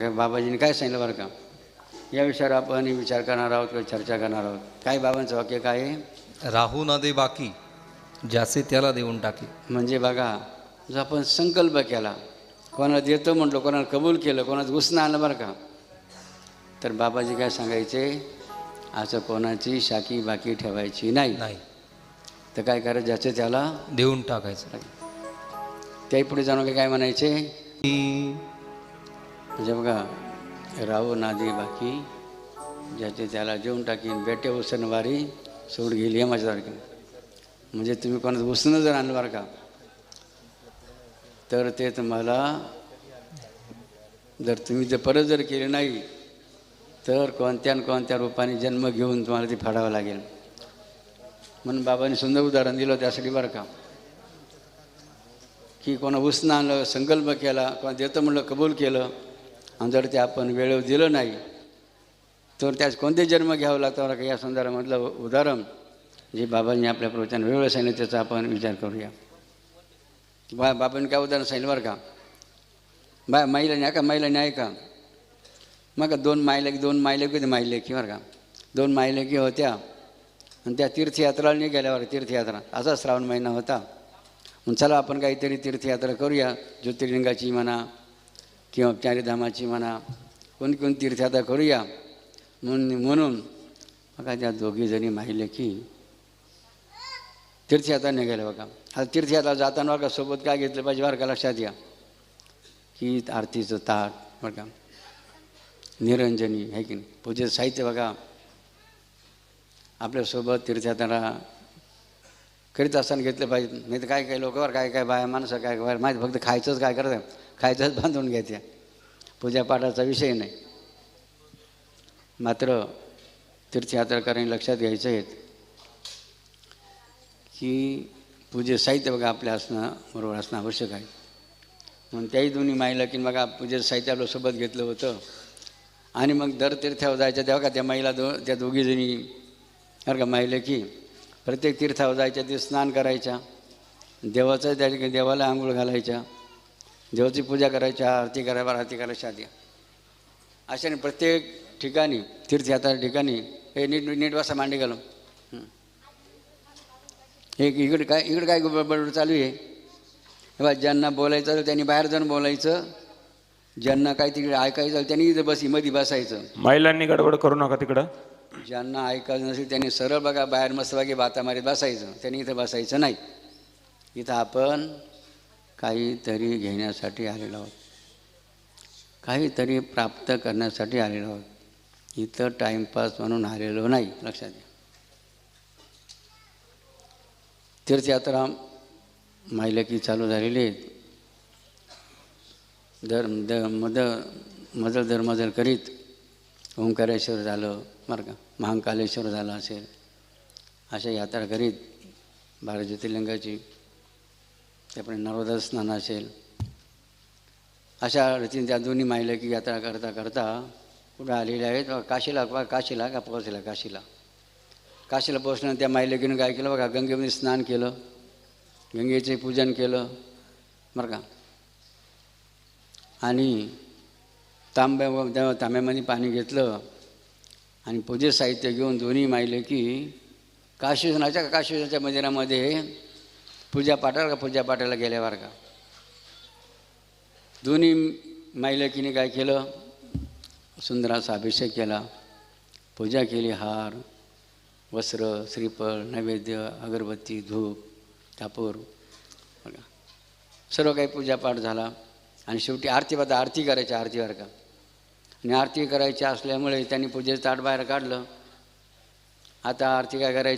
बाबाजीने काय सांगितलं बरं का? या विषयावर आपण विचार करणार आहोत किंवा चर्चा करणार आहोत. काय बाबांचं वाक्य काय आहे? राहू न दे बाकी ज्याचे त्याला देऊन टाके. म्हणजे बघा जो आपण संकल्प केला कोणाला देतो म्हटलो कोणाला कबूल केलं कोणाचं उसणं आणलं बरं का? तर बाबाजी काय सांगायचे? असं कोणाची शाकी बाकी ठेवायची नाही. नाही. तर काय करायचं? ज्याचं त्याला देऊन टाकायचं. त्याही पुढे जाणं काय म्हणायचे? म्हणजे बघा राहू नादी बाकी ज्याचे त्याला जेवून टाकीन बेटे उसनवारी सोड गेली आहे माझ्यासारखी. म्हणजे तुम्ही कोणाचं उसणं जर आणलं बरं का तर ते तुम्हाला जर तुम्ही जर परत जर केले नाही तर कोणत्या न कोणत्या रूपाने जन्म घेऊन तुम्हाला ते फाडावं लागेल. म्हणून बाबांनी सुंदर उदाहरण दिलं त्यासाठी बरं का. की कोणा उसणं आणलं संकल्प केला कोणा देतं म्हणलं कबूल केलं आणि जर ते आपण वेळेवर दिलं नाही तर त्याच कोणते जन्म घ्यावं लागतं बरं का या संदर्भामधलं उदाहरण जे बाबांनी आपल्या प्रवचन वेळ सांगितलं त्याचा आपण विचार करूया. बा बाबांनी काय उदाहरण सांगितलं बरं का? बा माईला आहे का? माईला नाही का? मग दोन मायलेकी दोन मायलेकी होते मायलेकी बरं का? दोन मायलेकी होत्या. आणि त्या तीर्थयात्रा निघाल्यावर तीर्थयात्रा. असा श्रावण महिना होता. मग चला आपण काहीतरी तीर्थयात्रा करूया. ज्योतिर्लिंगाची म्हणा किंवा चारीधामाची म्हणा कोण कोण तीर्थयात्रा करूया. म्हणून म्हणून बघा त्या दोघी जणी माहिले की तीर्थयात्रा निघाल्या बघा. आता तीर्थयात्रा जाताना बघा सोबत काय घेतलं पाहिजे बरं का लक्षात या की आरतीचं ताट बरं का. निरंजनी आहे की नाही? पूजेचं साहित्य बघा. आपल्यासोबत तीर्थयात्रा करीत असताना घेतलं पाहिजे. नाही तर काय काय लोकांवर काय काय बाया माणसं काय काय माहीत फक्त खायचंच काय करतात. खायचंच बांधून घ्यायच्या पूजापाठाचा विषय नाही. मात्र तीर्थयात्राकरांनी लक्षात घ्यायचं आहे की पूजे साहित्य बघा आपल्या असणं बरोबर असणं आवश्यक आहे. म्हणून त्याही दोन्ही माईला की बघा पूजेचं साहित्य आपलं सोबत घेतलं होतं. आणि मग दर तीर्थावर जायच्या तेव्हा का त्या महिला दो त्या दोघीजणी बरं का माहिले की प्रत्येक तीर्थावर जायच्या ते स्नान करायच्या. देवाचं त्या ठिकाणी देवाला आंघोळ घालायच्या. देवाची पूजा करायच्या आरती करायला आरती करायच्या आधी अशाने प्रत्येक ठिकाणी तीर्थयात्रा ठिकाणी हे नीट नीट वासा मांडी घालून. हं. इकडे काय इकडे काय बडबड चालू आहे? बघा ज्यांना बोलायचं त्यांनी बाहेर जाऊन बोलायचं. ज्यांना काय तिकडे ऐकायचं त्यांनी इथं बसी मध्ये बसायचं. महिलांनी गडबड करू नका तिकडं. ज्यांना ऐकायचं नसेल त्यांनी सरळ बघा बाहेर मस्तबागी बाता मारीत बसायचं. त्यांनी इथं बसायचं नाही. इथं आपण काहीतरी घेण्यासाठी आलेलो आहोत. काहीतरी प्राप्त करण्यासाठी आलेलो आहोत. इथं टाईमपास म्हणून आलेलो नाही लक्षात घ्या. तीर्थयात्रा मायलकी चालू झालेली आहेत दर द मद मजल दर मजल करीत ओंकारेश्वर झालं बरं का महाकालेश्वर झालं असेल अशा यात्रा करीत बारा ज्योतिर्लिंगाची त्याप्रमाणे नर्मदा स्नान असेल. अशा रीतीने त्या दोन्ही माहिलं की यात्रा करता करता कुठं आलेल्या आहेत. काशीला बा काशीला का पोहोचला काशीला? काशीला पोहोचल्यानं त्या माहिलकीनं काय केलं? बघा गंगेमध्ये स्नान केलं. गंगेचे पूजन केलं. बरं का? आणि तांब्या त्या तांब्यामध्ये पाणी घेतलं आणि पूजे साहित्य घेऊन दोन्ही माहिले की काशीनाच्या काशीनाच्या मंदिरामध्ये पूजा पाठाला का पूजा पाठाला गेल्यावर का दोन्ही माईलकीने काय केलं? सुंदर असा अभिषेक केला पूजा केली हार वस्त्र श्रीफळ नैवेद्य अगरबत्ती धूप कापूर बघा. सर्व काही पूजापाठ झाला. आणि शेवटी आरती पाहता आरती करायची आरतीवर का? आणि आरती करायची असल्यामुळे त्यांनी पूजेचं ताट बाहेर काढलं. आता आरती काय करायची?